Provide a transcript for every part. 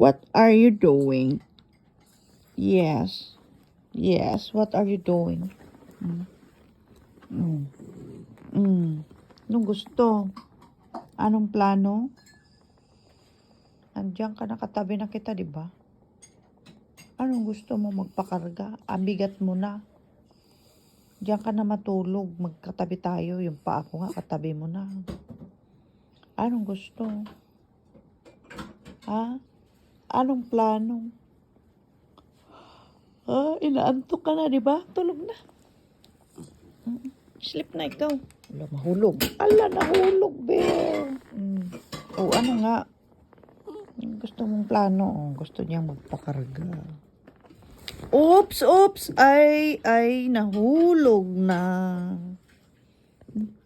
What are you doing? Yes. Yes, what are you doing? Mm. Mm. Mm. Anong gusto? Anong plano? Andiyan ka nakatabi na kita, di ba? Anong gusto mo magpakarga? Ang bigat mo na. Diyan ka na matulog. Magkatabi tayo. Yung paa ko nga, katabi mo na. Anong gusto? Ha? Anong plano? Ah, inaantok ka na, di ba? Tulog na. Mm, Sleep na ikaw. Wala, mahulog. Ala, nahulog, bear. Mm. O, ano nga? Gusto mong plano. Oh, gusto niya magpakarga. Oops, oops. Ay, ay, nahulog na.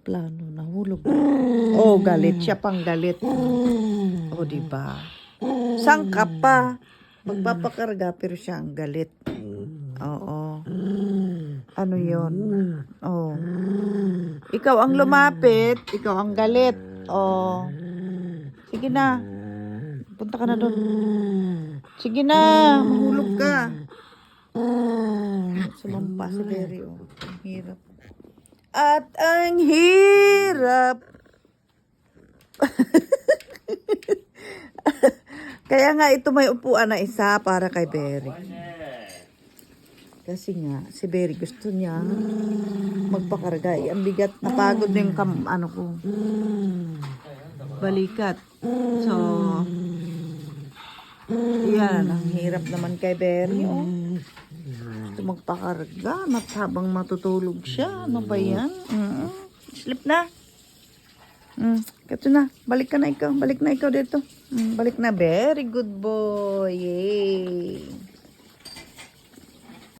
Plano, nahulog na. Oh, galit. Siya pang galit. O, di ba? Saan ka pa? Magpapakarga pero siya ang galit. Oo. Ano yon? Oh. Ikaw ang lumapit, ikaw ang galit. Oh. Sige na. Punta ka na doon. Sige na, mahulog ka. Sumampa si Berry, oh. Hirap. At ang hirap. Kaya nga ito may upuan na isa para kay Berry. Kasi nga, si Berry gusto niya magpakarga. Eh, ang bigat, napagod na yung kam, ano ko. Balikat. So, yan, ang hirap naman kay Berry, oh. Gusto magpakarga, habang matutulog siya. Ano ba yan? Mm, Sleep na. Mm. Kato na. Balik ka na ikaw. Balik na ikaw dito. Mm. Balik na. Very good boy. Yay.